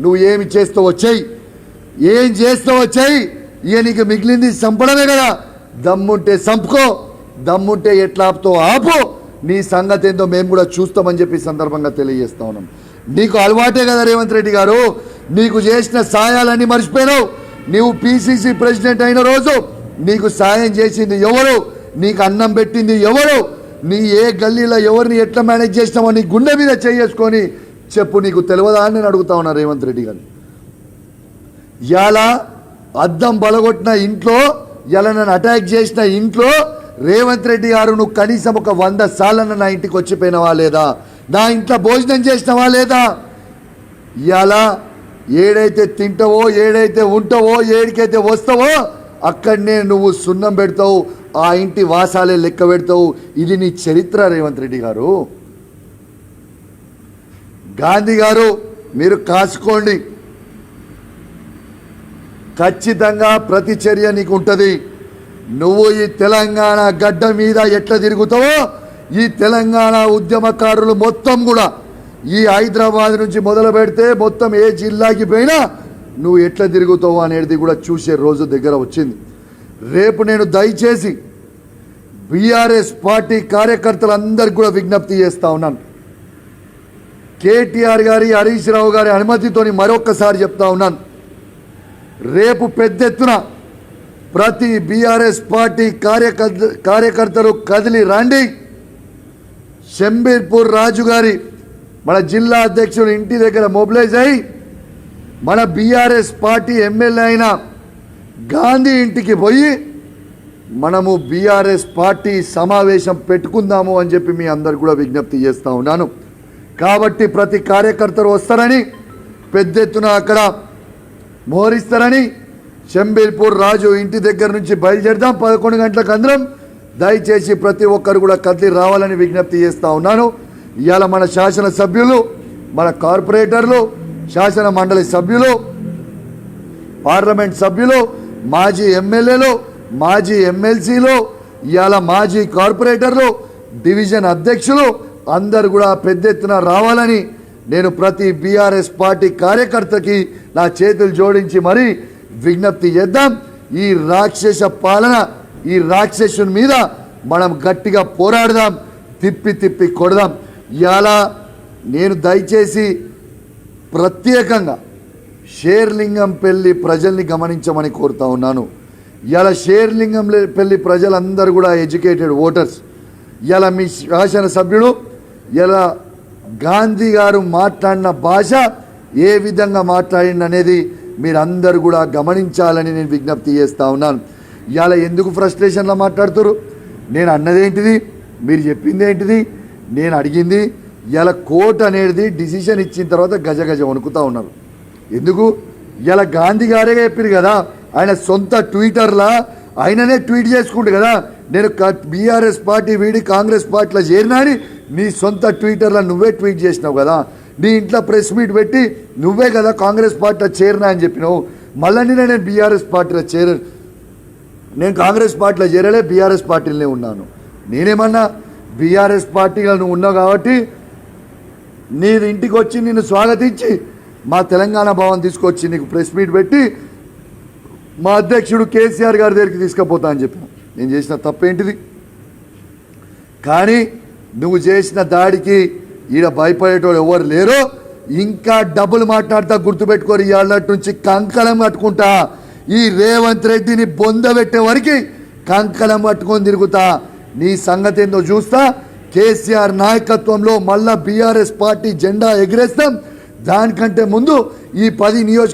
నువ్వు ఏమి చేస్తావో చెయ్యి. ఏం చేస్తావో చెయ్యి. ఇక నీకు మిగిలింది చంపడమే కదా. దమ్ముంటే చంపుకో. దమ్ముంటే ఎట్లా ఆపుతో ఆపు. నీ సంగతి ఏందో మేము కూడా చూస్తామని చెప్పి సందర్భంగా తెలియజేస్తా ఉన్నాం. నీకు అలవాటే కదా రేవంత్ రెడ్డి గారు. నీకు చేసిన సాయాలన్నీ మర్చిపోయినావు. నీవు పిసిసి ప్రెసిడెంట్ అయిన రోజు నీకు సాయం చేసింది ఎవరు? నీకు అన్నం పెట్టింది ఎవరు? నీ ఏ గల్లీలో ఎవరిని ఎట్లా మేనేజ్ చేసినామో నీ గుండె మీద చేసుకొని చెప్పు నీకు తెలియదా అని నేను అడుగుతా ఉన్నా రేవంత్ రెడ్డి గారు ఇలా అద్దం బలగొట్టిన ఇంట్లో ఇలా నన్ను అటాక్ చేసిన ఇంట్లో రేవంత్ రెడ్డి గారు నువ్వు కనీసం ఒక వంద సార్లు నా ఇంటికి వచ్చిపోయినవా లేదా? నా ఇంట్లో భోజనం చేసినవా లేదా? ఇలా ఏడైతే తింటావో ఏడైతే ఉంటావో ఏడికైతే వస్తావో అక్కడనే నువ్వు సున్నం పెడతావు ఆ ఇంటి వాసాలే లెక్క పెడతావు. ఇది నీ చరిత్ర రేవంత్ రెడ్డి గారు. గాంధీ గారు మీరు కాచుకోండి. ఖచ్చితంగా ప్రతి చర్య నీకు ఉంటుంది నువ్వు ఈ తెలంగాణ గడ్డ మీద ఎట్లా తిరుగుతావో ఈ తెలంగాణ ఉద్యమకారులు మొత్తం కూడా ఈ హైదరాబాద్ నుంచి మొదలు పెడితే మొత్తం ఏ జిల్లాకి పోయినా నువ్వు ఎట్లా తిరుగుతావు అనేది కూడా చూసే రోజు దగ్గర వచ్చింది. రేపు నేను దయచేసి బీఆర్ఎస్ పార్టీ కార్యకర్తలందరికీ కూడా విజ్ఞప్తి చేస్తా ఉన్నాను. కేటీఆర్ గారి హరీష్ రావు గారి అనుమతితోని మరొక్కసారి చెప్తా ఉన్నాను. రేపు పెద్ద ఎత్తున ప్రతి బీఆర్ఎస్ పార్టీ కార్యకర్త కార్యకర్తలు కదిలి రండి. షంబీర్పూర్ రాజు గారి మన జిల్లా అధ్యక్షుడు ఇంటి దగ్గర మొబిలైజ్ అయి మన బీఆర్ఎస్ పార్టీ ఎమ్మెల్యే అయిన గాంధీ ఇంటికి పోయి మనము బీఆర్ఎస్ పార్టీ సమావేశం పెట్టుకుందాము అని చెప్పి మీ అందరు కూడా విజ్ఞప్తి చేస్తూ ఉన్నాను. కాబట్టి ప్రతి కార్యకర్తలు వస్తారని పెద్ద ఎత్తున అక్కడ మోహరిస్తారని షంబీర్పూర్ రాజు ఇంటి దగ్గర నుంచి బయలుదేరదాం. పదకొండు గంటలకు అందరం దయచేసి ప్రతి ఒక్కరు కూడా కదిలి రావాలని విజ్ఞప్తి చేస్తూ ఉన్నాను. ఇవాళ మన శాసన సభ్యులు మన కార్పొరేటర్లు శాసన మండలి సభ్యులు పార్లమెంట్ సభ్యులు మాజీ ఎమ్మెల్యేలు మాజీ ఎమ్మెల్సీలు ఇవాళ మాజీ కార్పొరేటర్లు డివిజన్ అధ్యక్షులు అందరు కూడా పెద్ద ఎత్తున రావాలని నేను ప్రతి బీఆర్ఎస్ పార్టీ కార్యకర్తకి నా చేతులు జోడించి మరీ విజ్ఞప్తి చేద్దాం. ఈ రాక్షస పాలన ఈ రాక్షసుని మీద మనం గట్టిగా పోరాడదాం తిప్పి తిప్పి కొడదాం. ఇలా నేను దయచేసి ప్రత్యేకంగా షేర్లింగం పెళ్ళి ప్రజల్ని గమనించమని కోరుతా ఉన్నాను. ఇలా షేర్లింగం పెళ్ళి ప్రజలందరూ కూడా ఎడ్యుకేటెడ్ ఓటర్స్. ఇలా మీ శాసనసభ్యుడు ఇలా గాంధీ గారు మాట్లాడిన భాష ఏ విధంగా మాట్లాడింది అనేది మీరందరూ కూడా గమనించాలని నేను విజ్ఞప్తి చేస్తూ ఉన్నాను. ఇవాళ ఎందుకు ఫ్రస్ట్రేషన్లో మాట్లాడుతురు నేను అన్నదేంటిది? మీరు చెప్పింది ఏంటిది నేను అడిగింది? ఇలా కోర్టు అనేది డిసిషన్ ఇచ్చిన తర్వాత గజ గజ వణుకుతా ఉన్నారు. ఎందుకు? ఇలా గాంధీ గారే చెప్పారు కదా ఆయన సొంత ట్విట్టర్లా ఆయననే ట్వీట్ చేసుకుంటు కదా నేను బీఆర్ఎస్ పార్టీ వీడి కాంగ్రెస్ పార్టీలో చేరినా అని నీ సొంత ట్విట్టర్లో నువ్వే ట్వీట్ చేసినావు కదా. నీ ఇంట్లో ప్రెస్ మీట్ పెట్టి నువ్వే కదా కాంగ్రెస్ పార్టీలో చేరినా అని చెప్పినావు. మళ్ళీ నేను బీఆర్ఎస్ పార్టీలో చేర నేను కాంగ్రెస్ పార్టీలో చేరలే బీఆర్ఎస్ పార్టీలోనే ఉన్నాను. నేనేమన్నా బీఆర్ఎస్ పార్టీలో నువ్వు ఉన్నావు కాబట్టి నీ ఇంటికి వచ్చి నిన్ను స్వాగతించి మా తెలంగాణ భవన్ తీసుకొచ్చి నీకు ప్రెస్ మీట్ పెట్టి మా అధ్యక్షుడు కేసీఆర్ గారి దగ్గరికి తీసుకుపోతా అని చెప్పాను నేను చేసిన తప్పేంటిది కానీ నువ్వు చేసిన దాడికి ఈడ భయపడేటోడు ఎవరు లేరు ఇంకా డబ్బులు మాట్లాడుతా గుర్తుపెట్టుకొని ఇవాళ నుంచి కంకణం కట్టుకుంటా. ఈ రేవంత్ రెడ్డిని బొందబెట్టే వరకు కంకణం పట్టుకొని తిరుగుతా. నీ సంగతి ఏందో చూస్తా. కేసీఆర్ నాయకత్వంలో మళ్ళా బీఆర్ఎస్ పార్టీ జెండా ఎగిరేస్తాం. దానికంటే ముందు ఈ పది నియోజక